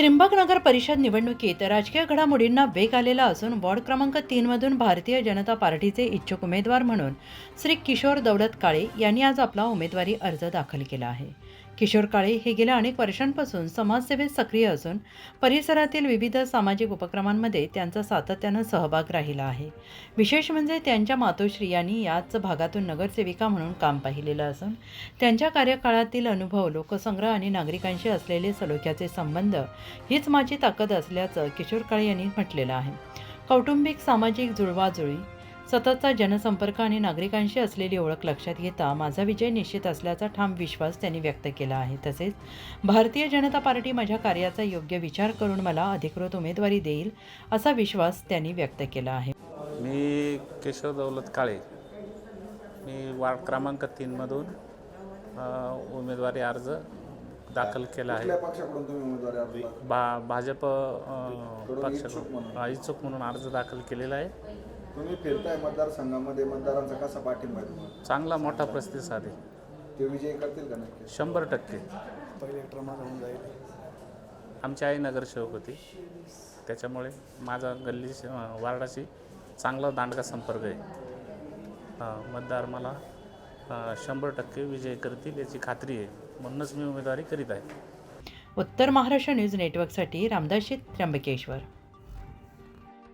त्र्यंबकनगर परिषद निवडणुकीत राजकीय घडामोडींना वेग आलेला असून वॉर्ड क्रमांक तीनमधून भारतीय जनता पार्टीचे इच्छुक उमेदवार म्हणून श्री किशोर दौलत काळे यांनी आज आपला उमेदवारी अर्ज दाखल केला आहे. किशोर काळे हे गेल्या अनेक वर्षांपासून समाजसेवेत सक्रिय असून परिसरातील विविध सामाजिक उपक्रमांमध्ये त्यांचा सातत्यानं सहभाग राहिला आहे. विशेष म्हणजे त्यांच्या मातोश्री यांनी याच भागातून नगरसेविका म्हणून काम पाहिलेलं असून त्यांच्या कार्यकाळातील अनुभव लोकसंग्रह आणि नागरिकांशी असलेले सलोख्याचे संबंध हीच माझी ताकद असल्याचं किशोर काळे यांनी म्हटलेलं आहे. कौटुंबिक सामाजिक जुळवाजुळी सततचा जनसंपर्क आणि नागरिकांशी असलेली ओळख लक्षात घेता माझा विजय निश्चित असल्याचा ठाम विश्वास त्यांनी व्यक्त केला आहे. तसेच भारतीय जनता पार्टी माझ्या कार्याचा योग्य विचार करून मला अधिकृत उमेदवारी देईल असा विश्वास त्यांनी व्यक्त केला आहे. मी केशव दौलत काळे. मी वार्ड क्रमांक तीनमधून उमेदवारी अर्ज दाखल केला आहे. कुठल्या पक्षाकडून तुम्ही उमेदवारी अर्ज दाखल भा भाजप पक्षाकडून इच्छुक म्हणून अर्ज दाखल केलेला आहे. तुम्ही फिरताय मतदारसंघामध्ये मतदारांचा कसा पाठिंबा आहे तुम्हाला? चांगला मोठा प्रतिसाद आहे. ते विजय करतील का नक्की? शंभर टक्के. पहिले क्रमांक होऊन जाईल. आमची आई नगरसेवक होती. त्याच्यामुळे माझा गल्ली वार्डाशी चांगला दांडगा संपर्क आहे. हा, मतदार मला अ, शंभर टक्के विजय करतील याची खात्री आहे. म्हणूनच मी उमेदवारी करीत आहे. उत्तर महाराष्ट्र न्यूज नेटवर्कसाठी रामदासी त्र्यंबकेश्वर.